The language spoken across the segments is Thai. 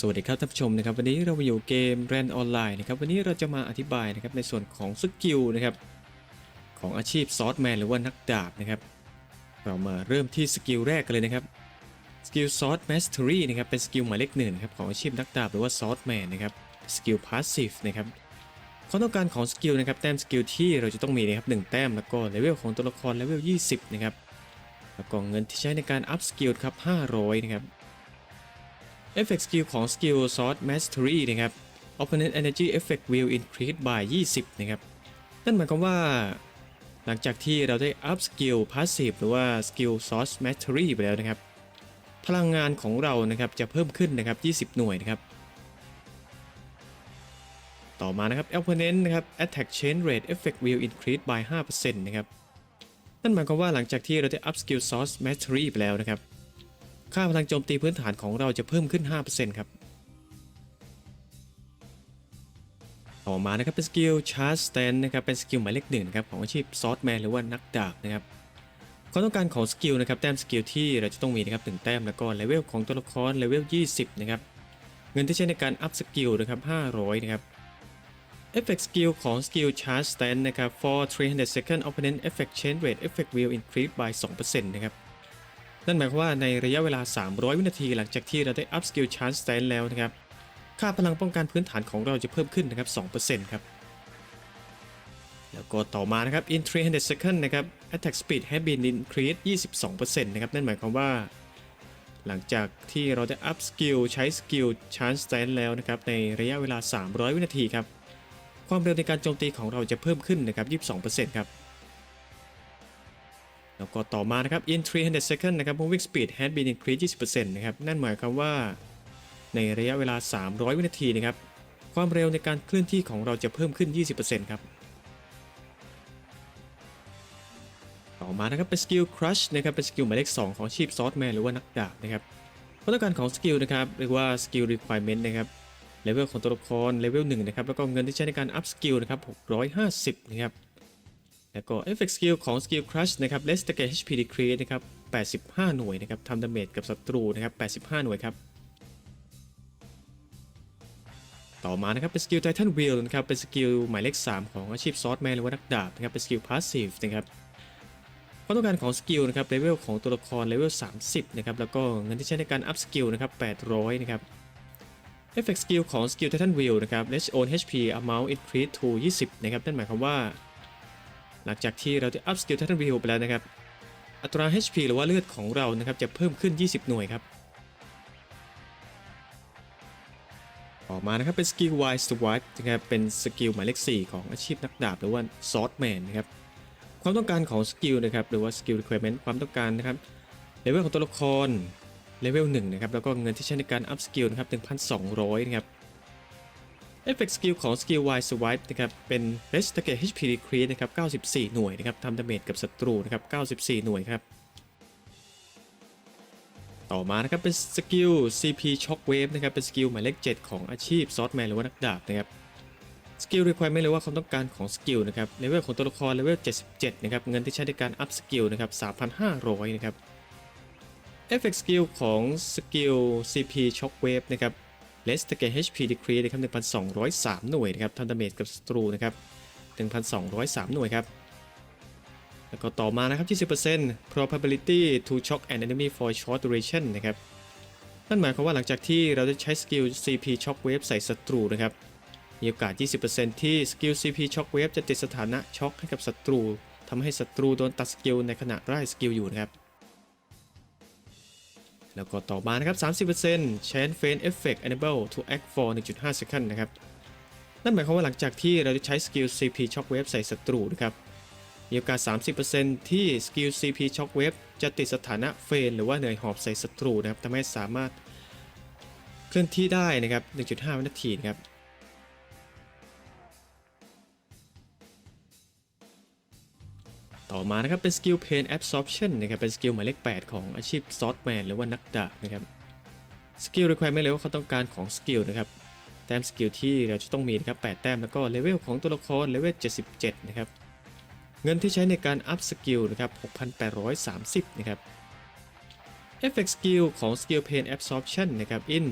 สวัสดีครับท่านผู้ชมนะครับวันนี้เรามาอยู่เกมแรนออนไลน์นะครับวันนี้เราจะมาอธิบายนะครับในส่วนของสกิลนะครับของอาชีพซอสแมนหรือว่านักดาบนะครับเรามาเริ่มที่สกิลแรกกันเลยนะครับสกิลซอสแมสเตอรี่นะครับเป็นสกิลหมายเลขหนึ่งนะครับของอาชีพนักดาบหรือว่าซอสแมนนะครับสกิลพาสซีฟนะครับความต้องการของสกิลนะครับแต้มสกิลที่เราจะต้องมีนะครับหนึ่งแต้มแล้วก็เลเวลของตัวละครเลเวล20นะครับแล้วก็เงินที่ใช้ในการอัพสกิลครับ500นะครับ เอฟเฟกต์สกิลของสกิล Source Mastery นะครับ Opponent Energy Effect will increase by 20 นะครับ นั่นหมายความว่า หลังจากที่เราได้อัพสกิลพาสีฟหรือว่าสกิล Source Mastery ไปแล้วนะครับ พลังงานของเรานะครับจะเพิ่มขึ้นนะครับ 20 หน่วยนะครับ ต่อมานะครับ Opponent นะครับ Attack Change Rate Effect will increase by 5%นะครับ นั่นหมายความว่าหลังจากที่เราได้อัพสกิล Source Mastery ไปแล้วนะครับ ค่าพลังโจมตีพื้นฐานของเราจะเพิ่มขึ้น 5%ครับ ต่อมานะครับเป็นสกิลชาร์จสแตนนะครับเป็นสกิลหมายเลขหนึ่งครับของอาชีพซอสแมนหรือว่านักดาบนะครับความต้องการของสกิลนะครับแต้มสกิลที่เราจะต้องมีนะครับหนึ่งแต้มแล้วก็เลเวลของตัวละครเลเวล 20 นะครับ เงินที่ใช้ในการอัพสกิลนะครับ500 นะครับ Effect Skill ของ Skill Charge Stand นะครับ for 300 second opponent effect chain rate effect will increase by 2%นะครับ นั่นหมายความว่าในระยะเวลา 300 วินาทีหลังจากที่เราได้ up skill chance stand แล้วนะครับ ค่าพลังป้องกันพื้นฐานของเราจะเพิ่มขึ้นนะครับ 2%ครับ แล้วก็ต่อมานะครับ in 300 second นะครับ attack speed has been increased 22%นะครับ นั่นหมายความว่า หลังจากที่เราได้ up skill ใช้ skill chance stand แล้วนะครับ ในระยะเวลา 300 วินาทีครับ ความเร็วในการโจมตีของเราจะเพิ่มขึ้นนะครับ 22%ครับ แล้วก็ต่อมานะครับ in 300 seconds นะครับ moving speed has been increased 20%นะครับ นั่นหมายความว่า ในระยะเวลา 300 วินาทีนะครับ ความเร็วในการเคลื่อนที่ของเราจะเพิ่มขึ้น 20%ครับ ต่อมานะครับเป็นสกิล crush นะครับ เป็นสกิลหมายเลข 2 ของอาชีพซอสแมนหรือว่านักดาบนะครับความต้องการของสกิลนะครับเรียกว่าสกิล requirement นะครับเลเวลของตัวละครเลเวล1นะครับ แล้วก็เงินที่ใช้ในการ up skill นะครับ650 นะครับ แล้วก็ Effect Skill ของ Skill Crush นะครับ Less Target HP Decrease นะครับ 85 หน่วยนะครับทำดาเมจกับศัตรูนะครับ 85 หน่วยครับ ต่อมานะครับ เป็นสกิล Titan Wheel นะครับ เป็นสกิลหมายเลข 3 ของอาชีพซอสแมนหรือว่านักดาบนะครับ เป็นสกิล Passive นะครับความต้องการของสกิลนะครับเลเวลของตัวละครเลเวล 30 นะครับ แล้วก็เงินที่ใช้ในการ up skill นะครับ 800 นะครับ Effect Skill ของ Skill Titan Wheel นะครับ Let's own HP amount increase to 20 นะครับ นั่นหมายความว่า หลังจากที่เราได้ up skill Titan Wheel ไปแล้วนะครับ อัตรา HP หรือว่าเลือดของเรานะครับจะเพิ่มขึ้น 20 หน่วยครับต่อมานะครับเป็นสกิล Wise Swipe นะครับเป็นสกิลหมายเลข 4 ของอาชีพนักดาบหรือว่า Swordman นะครับความต้องการของสกิลนะครับหรือว่าสกิล requirement ความต้องการนะครับเลเวลของตัวละครเลเวล1นะครับแล้วก็เงินที่ใช้ในการ up skill นะครับ1,200นะครับ Effect Skill ของ Skill Wide Swipe นะครับเป็น Rest Target HP Decrease นะครับ94 หน่วยนะครับทำดาเมจกับศัตรูนะครับ94 หน่วยครับต่อมานะครับเป็นสกิล CP Shockwave นะครับเป็นสกิลหมายเลข 7 ของอาชีพซอสแมนหรือว่านักดาบนะครับสกิล requirement หรือว่าความต้องการของสกิลนะครับเลเวลของตัวละครเลเวล 77 นะครับเงินที่ใช้ในการอัพสกิลนะครับ 3,500 นะครับ Effect Skill ของสกิล CP Shockwave นะครับ Less Target HP Decrease นะครับ1,203 หน่วยนะครับทำดาเมจกับศัตรูนะครับ1,203 หน่วยครับ แล้วก็ต่อมานะครับ 20% probability to shock an enemy for short duration นะครับ นั่นหมายความว่าหลังจากที่เราได้ใช้สกิล CP Shockwave ใส่ศัตรูนะครับ มีโอกาส 20%ที่สกิล CP Shockwave จะติดสถานะช็อคให้กับศัตรูทำให้ศัตรูโดนตัดสกิลในขณะไล่สกิลอยู่นะครับ แล้วก็ต่อมานะครับ 30% Chain Feint Effect Enable to Act for 1.5 second นะครับ นั่นหมายความว่าหลังจากที่เราใช้สกิล CP Shockwave ใส่ศัตรูนะครับมีโอกาส 30%ที่สกิล CP Shockwave จะติดสถานะเฟนหรือว่าเหนื่อยหอบใส่ศัตรูนะครับทำให้สามารถเคลื่อนที่ได้นะครับ 1.5 วินาทีนะครับ ต่อมานะครับเป็นสกิล Pain Absorption นะครับเป็นสกิลหมายเลข 8 ของอาชีพซอสแมนหรือว่านักดาบนะครับสกิล requirement เลยว่าเขาต้องการของสกิลนะครับแต้มสกิลที่เราจะต้องมีนะครับ8แต้มแล้วก็เลเวลของตัวละครเลเวล 77 นะครับเงินที่ใช้ในการอัพสกิลนะครับ 6,830 นะครับ Effect Skill ของ Skill Pain Absorption นะครับ in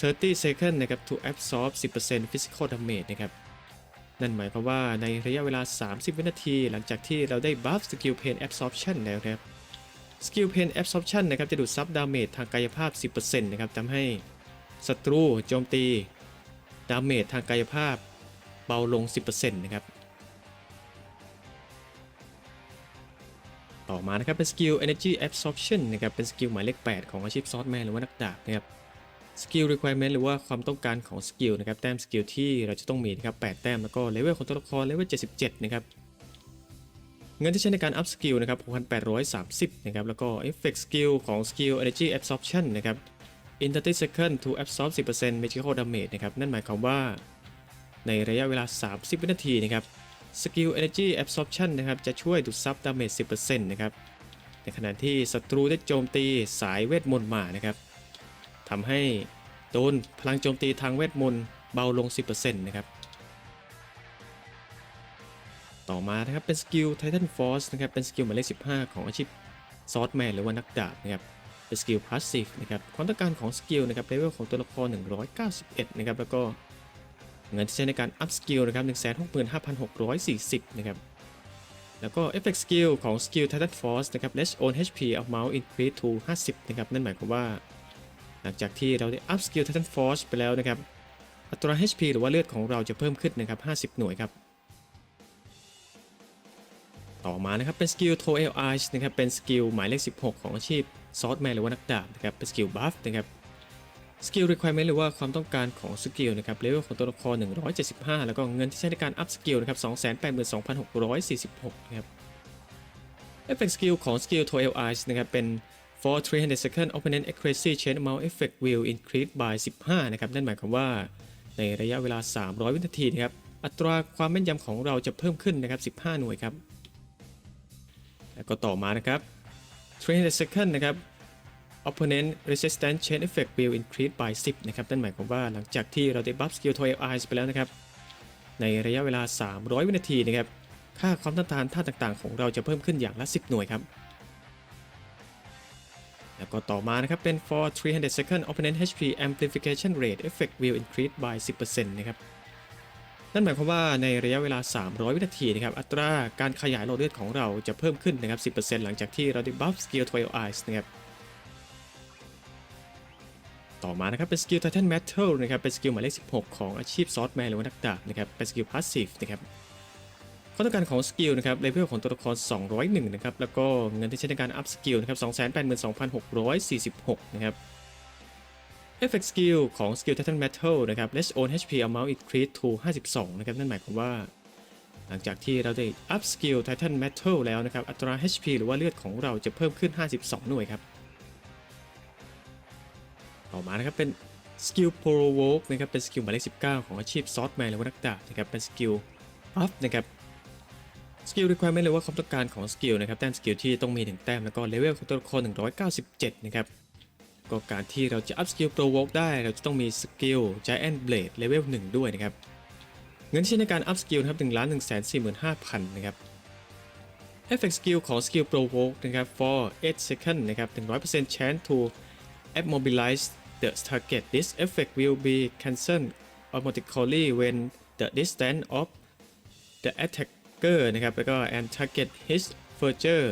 30 second นะครับ to absorb 10% physical damage นะครับ นั่นหมายความว่าในระยะเวลา 30 วินาที หลังจากที่เราได้ buff skill pain absorption แล้วครับ skill pain absorption นะครับจะดูดซับดาเมจทางกายภาพ 10%นะครับทำให้ศัตรูโจมตีดาเมจทางกายภาพเบาลง 10%นะครับต่อมานะครับเป็นสกิล energy absorption นะครับเป็นสกิลหมายเลข 8 ของอาชีพซอสแมนหรือว่านักดาบนะครับ สกิล requirement หรือว่าความต้องการของสกิลนะครับแต้มสกิลที่เราจะต้องมีนะครับ8แต้มแล้วก็เลเวลของตัวละครเลเวล77 นะครับ เงินที่ใช้ในการอัพสกิลนะครับ6,830 นะครับ แล้วก็ Effect Skill ของ Skill Energy Absorption นะครับ in 30 second to absorb 10% magical damage นะครับ นั่นหมายความว่าในระยะเวลา 30 วินาทีนะครับ Skill Energy Absorption นะครับจะช่วยดูดซับดาเมจ10%นะครับในขณะที่ศัตรูได้โจมตีสายเวทมนต์มานะครับ ทำให้โดนพลังโจมตีทางเวทมนต์เบาลง 10%นะครับ ต่อมานะครับเป็นสกิล Titan Force นะครับ เป็นสกิลหมายเลข 15 ของอาชีพซอสแมนหรือว่านักดาบนะครับเป็นสกิลพาสซีฟนะครับความต้องการของสกิลนะครับเลเวลของตัวละคร 191 นะครับ แล้วก็เงินที่ใช้ในการอัพสกิลนะครับ 165,640 นะครับ แล้วก็ Effect Skill ของสกิล Titan Force นะครับ Let's Own HP Amount Increase to 50 นะครับ นั่นหมายความว่า หลังจากที่เราได้อัพสกิล Titan Force ไปแล้วนะครับ อัตรา HP หรือว่าเลือดของเราจะเพิ่มขึ้นนะครับ 50 หน่วยครับ ต่อมานะครับเป็นสกิล t o e l Eyes นะครับเป็นสกิลหมายเลข 16 ของอาชีพซอสแมนหรือว่านักดาบนะครับเป็นสกิลบัฟนะครับสกิล requirement หรือว่าความต้องการของสกิลนะครับเลเวลของตัวละคร 175 แล้วก็เงินที่ใช้ในการอัพสกิลนะครับ282,646 นะครับ Effect Skill ของสกิล t o e l Eyes นะครับเป็น for 300 second opponent accuracy chain amount effect will increase by 15 นะครับ นั่นหมายความว่าในระยะเวลา 300 วินาทีนะครับ อัตราความแม่นยำของเราจะเพิ่มขึ้นนะครับ 15 หน่วยครับ แล้วก็ต่อมานะครับ 300 second นะครับ opponent resistance chain effect will increase by 10 นะครับ นั่นหมายความว่าหลังจากที่เราได้ buff skill 12 eyes ไปแล้วนะครับ ในระยะเวลา 300 วินาทีนะครับ ค่าความต้านทานท่าต่างๆ ของเราจะเพิ่มขึ้นอย่างละ 10 หน่วยครับ แล้วก็ต่อมานะครับเป็น for 300 second opponent HP amplification rate effect will increase by 10%นะครับนั่นหมายความว่าในระยะเวลา 300 วินาทีนะครับอัตราการขยายหลอดเลือดของเราจะเพิ่มขึ้นนะครับ 10%หลังจากที่เราได้ buff skill 12 eyes นะครับต่อมานะครับเป็นสกิล Titan Metal นะครับเป็นสกิลหมายเลข 16 ของอาชีพซอสแมนหรือว่านักดาบนะครับเป็นสกิล Passive นะครับ ข้อต้องการของสกิลนะครับเลเวลของตัวละคร 201 นะครับ แล้วก็เงินที่ใช้ในการอัพสกิลนะครับ 282,646 นะครับ Effect Skill ของสกิล Titan Metal นะครับ Let's Own HP Amount Increase to 52 นะครับ นั่นหมายความว่า หลังจากที่เราได้อัพสกิล Titan Metal แล้วนะครับ อัตรา HP หรือว่าเลือดของเราจะเพิ่มขึ้น 52 หน่วยครับ ต่อมานะครับเป็นสกิล Provoke นะครับ เป็นสกิลหมายเลข19 ของอาชีพซอสแมนหรือว่านักดาบนะครับ เป็นสกิล Buff นะครับ สกิล requirement หรือว่าความต้องการของสกิลนะครับแต้มสกิลที่ต้องมี1แต้มแล้วก็เลเวลของตัวละคร197 นะครับก็การที่เราจะอัพสกิล Provoke ได้ เราจะต้องมีสกิล Giant Blade เลเวล1ด้วยนะครับเงินใช้ในการอัพสกิลนะครับ1 1 4 5 0 0 0 นะครับ Effect Skill ของ Skill Provoke นะครับ for 8 second นะครับ100% chance to immobilize the target this effect will be cancelled automatically when the distance of the attack k e r นะครับแล้วก็ and target hits further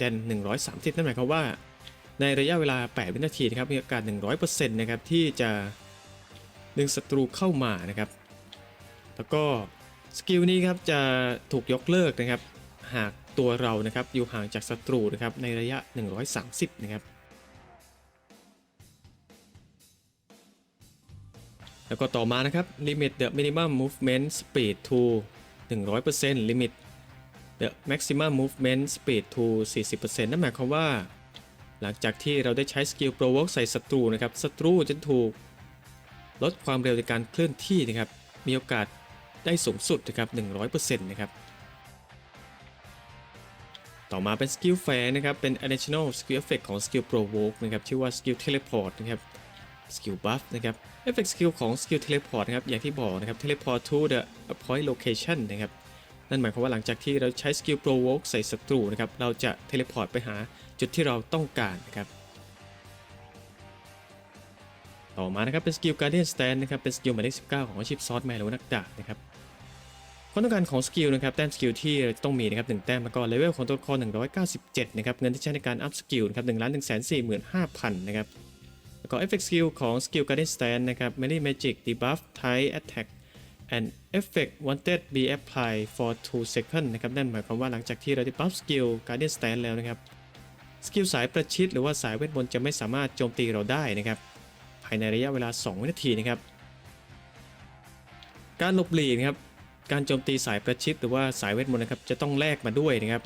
than 130 นั่นหมายความว่าในระยะเวลา 8 วินาทีนะครับมีโอกาส 100%นะครับที่จะดึงศัตรูเข้ามานะครับ แล้วก็สกิลนี้ครับจะถูกยกเลิกนะครับ หากตัวเรานะครับอยู่ห่างจากศัตรูนะครับในระยะ 130 นะครับ แล้วก็ต่อมานะครับ limit the minimum movement speed to 100% limit the maximum movement speed to 40%นั่นหมายความว่า หลังจากที่เราได้ใช้สกิล provoke ใส่ศัตรูนะครับศัตรูจะถูก ลดความเร็วในการเคลื่อนที่นะครับ มีโอกาสได้สูงสุดนะครับ 100%นะครับ ต่อมาเป็นสกิลแฟร์นะครับ เป็น additional skill effect ของสกิล provoke นะครับ ชื่อว่าสกิล teleport นะครับ สกิล buff นะครับ effect skill ของสกิล teleport นะครับอย่างที่บอกนะครับ teleport to the point location นะครับนั่นหมายความว่าหลังจากที่เราใช้สกิล provoke ใส่ศัตรูนะครับเราจะ teleport ไปหาจุดที่เราต้องการนะครับต่อมานะครับเป็นสกิล Guardian Stand นะครับเป็นสกิลหมายเลข19 ของอาชีพซอสแมนหรือนักดาบนะครับความต้องการของสกิลนะครับแต้มสกิลที่ต้องมีนะครับ1แต้มแล้วก็เลเวลของตัวละคร197นะครับเงินที่ใช้ในการอัพสกิลนะครับ1 1 4 5 0 0 0นะครับ แล้วก็ Effect Skill ของ Skill Guardian Stand นะครับ Melee Magic Debuff Type Attack and Effect Wanted be applied for 2 seconds นะครับ นั่นหมายความว่าหลังจากที่เราได้บัฟสกิล Guardian Stand แล้วนะครับ สกิลสายประชิดหรือว่าสายเวทมนต์จะไม่สามารถโจมตีเราได้นะครับ ภายในระยะเวลา 2 วินาทีนะครับ การหลบหลีกนะครับ การโจมตีสายประชิดหรือว่าสายเวทมนต์นะครับ จะต้องแลกมาด้วยนะครับ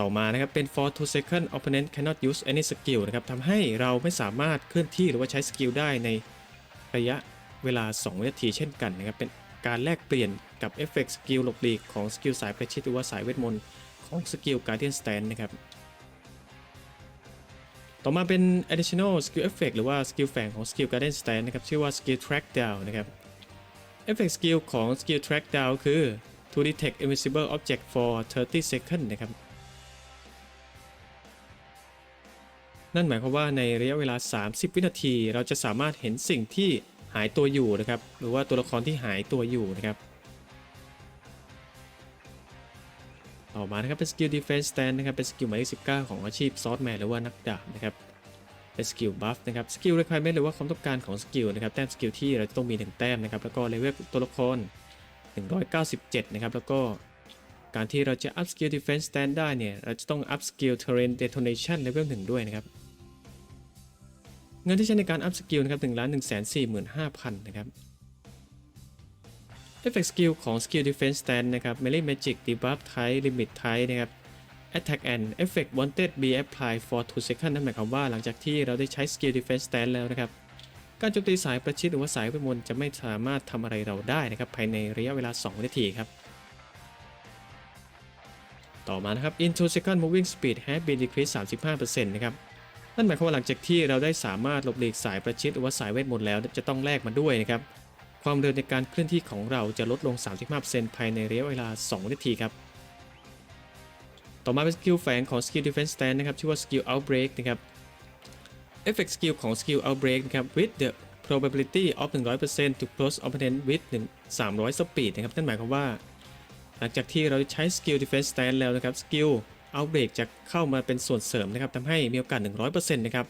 ต่อมานะครับเป็น for 2 second opponent cannot use any skill นะครับทำให้เราไม่สามารถเคลื่อนที่หรือว่าใช้สกิลได้ในระยะเวลา 2 วินาทีเช่นกันนะครับเป็นการแลกเปลี่ยนกับเอฟเฟกต์สกิลหลบหลีกของสกิลสายประชิดหรือว่าสายเวทมนต์ของสกิล guardian stand นะครับต่อมาเป็น additional skill effect หรือว่าสกิลแฝงของ skill guardian stand นะครับชื่อว่า skill track down นะครับ effect skill ของ skill track down คือ to detect invisible object for 30 seconds นะครับ นั่นหมายความว่าในระยะเวลา 30 วินาที เราจะสามารถเห็นสิ่งที่หายตัวอยู่นะครับ หรือว่าตัวละครที่หายตัวอยู่นะครับ ต่อมานะครับเป็นสกิล defense stand นะครับ เป็นสกิลหมายเลข19 ของอาชีพซอสแมนหรือว่านักดาบนะครับ เป็นสกิลบัฟนะครับ สกิล requirement หรือว่าความต้องการของสกิลนะครับ แต้มสกิลที่เราจะต้องมี1แต้มนะครับ แล้วก็เลเวลตัวละคร 197 นะครับ แล้วก็การที่เราจะ up skill defense stand ได้เนี่ย เราจะต้อง up skill terrain detonation level 1 ด้วยนะครับ เงินที่ใช้ในการ up skill นะครับ1ล้าน1 4 5 0 0 0นสี่หมื่นห้าพันนะครับ Effect Skill ของ Skill Defense Stand นะครับ Melee Magic Debuff Type Limit Type นะครับ Attack and Effect Wanted be applied for 2 seconds นั่นหมายความว่าหลังจากที่เราได้ใช้ Skill Defense Stand แล้วนะครับ การโจมตีสายประชิดหรือว่าสายเวทมนต์จะไม่สามารถทำอะไรเราได้นะครับ ภายในระยะเวลา 2 นาทีครับ ต่อมานะครับ Into Second Moving Speed has been decreased 35%นะครับ นั่นหมายความว่าหลังจากที่เราได้สามารถหลบหลีกสายประชิดหรือว่าสายเวทมนต์แล้วจะต้องแลกมาด้วยนะครับ ความเร็วในการเคลื่อนที่ของเราจะลดลง 35%ภายในระยะเวลา 2 นาทีครับ ต่อมาเป็นสกิลแฝงของ Skill Defense Stand นะครับ ชื่อว่า Skill Outbreak นะครับ Effect Skill ของ Skill Outbreak นะครับ with the probability of 100% to close opponent with 1 300 speed นะครับ นั่นหมายความว่า หลังจากที่เราใช้ Skill Defense Stand แล้วนะครับสกิล Skill Outbreak จะเข้ามาเป็นส่วนเสริมนะครับทำให้มีโอกาส 100%นะครับ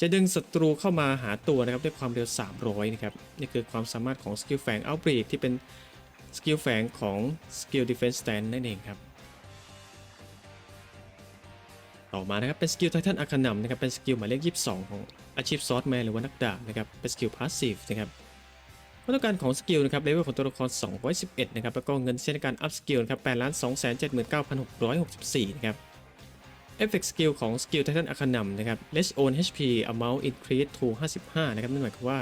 จะดึงศัตรูเข้ามาหาตัวนะครับด้วยความเร็ว 300 นะครับ นี่คือความสามารถของสกิลแฝง Outbreak ที่เป็นสกิลแฝงของ Skill Defense Stand นั่นเองครับ ต่อมานะครับเป็นสกิลไททันอาคานัมนะครับเป็นสกิลหมายเลข 22 ของอาชีพซอสแมนหรือว่านักดาบนะครับเป็นสกิลพาสซีฟนะครับ ความต้องการของสกิลนะครับเลเวลของตัวละคร 211 นะครับ แล้วก็เงินใช้ในการอัพสกิลนะครับ8 2 7 9 6 6 4 นะครับ Effect Skill ของ Skill Titan Arcanum นะครับ Let's Own HP Amount Increase to 55 นะครับ นั่นหมายความว่า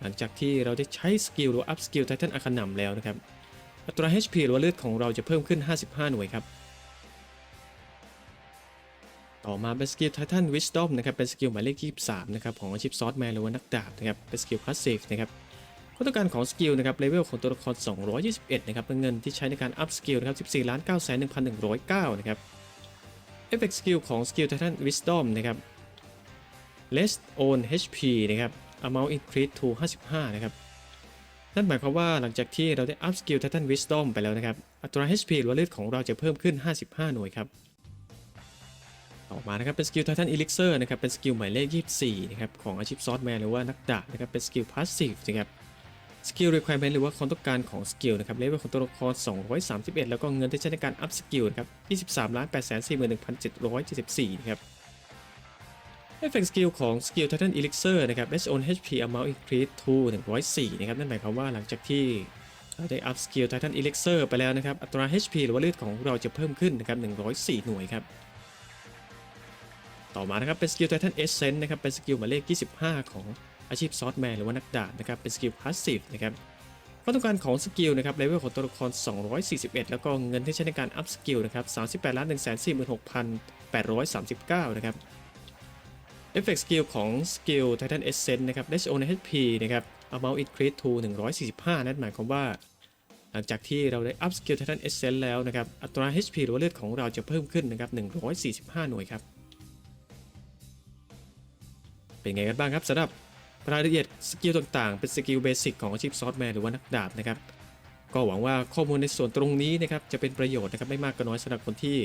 หลังจากที่เราได้ใช้สกิลหรือ Up Skill Titan Arcanum แล้วนะครับ อัตรา HP หรือว่าเลือดของเราจะเพิ่มขึ้น 55 หน่วยครับ ต่อมาเป็นสกิล Titan Wisdom นะครับ เป็นสกิลหมายเลข 23 นะครับ ของอาชีพซอสแมนหรือว่านักดาบนะครับ เป็นสกิล Passive นะครับ วาต้องการของสกิลนะครับเลเวลของตัวละคร 221 นะครับเป็นเงินที่ใช้ในการ Up Skill นะครับ 14 9 1 1 0 9 นะครับ Effect Skill ของ Skill Titan Wisdom นะครับ Let's Own HP นะครับ Amount Increase to 55 นะครับ นั่นหมายความว่าหลังจากที่เราได้ Up Skill Titan Wisdom ไปแล้วนะครับ อัตรา HP หรือว่าเลือดของเราจะเพิ่มขึ้น 55 หน่วยครับต่อมานะครับเป็นสกิล Titan Elixir นะครับเป็นสกิลหมายเลข 24 นะครับของอาชีพซอสแมนหรือว่านักดาบนะครับเป็นสกิล Passive นะครับ สกิล requirement หรือว่าความต้องการของสกิลนะครับเลเวลของตัวละคร 231 แล้วก็เงินที่ใช้ในการอัพสกิลนะครับ 23 8 4 1 774นะครับ Effect Skill ของ Skill Titan Elixir นะครับ Let's on HP Amount Increase to 104นะครับนั่นหมายความว่าหลังจากที่เราได้อัพสกิล Titan Elixir ไปแล้วนะครับ อัตรา HP หรือว่าเลือดของเราจะเพิ่มขึ้นนะครับ104 หน่วยครับต่อมานะครับเป็นสกิล Titan Essence นะครับเป็นสกิลหมายเลข 25 ของ อาชีพซอสแมนหรือว่านักดาบนะครับเป็นสกิลพาสซีฟนะครับความต้องการของสกิลนะครับเลเวลของตัวละคร 241 แล้วก็เงินที่ใช้ในการอัพสกิลนะครับ38ล้าน1 4 6 839 นะครับ Effect Skill ของสกิล Titan Essence นะครับ Let's Own HP นะครับ Amount Increase to 145 นั่นหมายความว่า หลังจากที่เราได้อัพสกิล Titan Essence แล้วนะครับ อัตรา HP หรือว่าเลือดของเราจะเพิ่มขึ้นนะครับ 145 หน่วยครับ เป็นไงกันบ้างครับสำหรับ รายละเอียดสกิลต่างๆ เป็นสกิลเบสิกของอาชีพซอสแมนหรือว่านักดาบนะครับ ก็หวังว่าข้อมูลในส่วนตรงนี้นะครับจะเป็นประโยชน์นะครับไม่มากก็น้อยสำหรับคนที่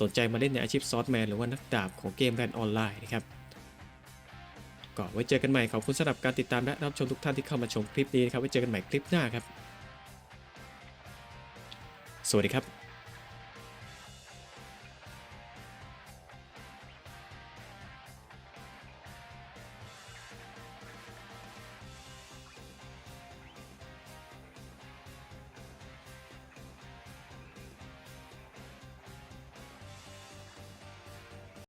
สนใจมาเล่นในอาชีพซอสแมนหรือว่านักดาบของเกมแรนออนไลน์นะครับก็ไว้เจอกันใหม่ขอบคุณสำหรับการติดตามและรับชมทุกท่านที่เข้ามาชมคลิปนี้นะครับไว้เจอกันใหม่คลิปหน้าครับ สวัสดีครับ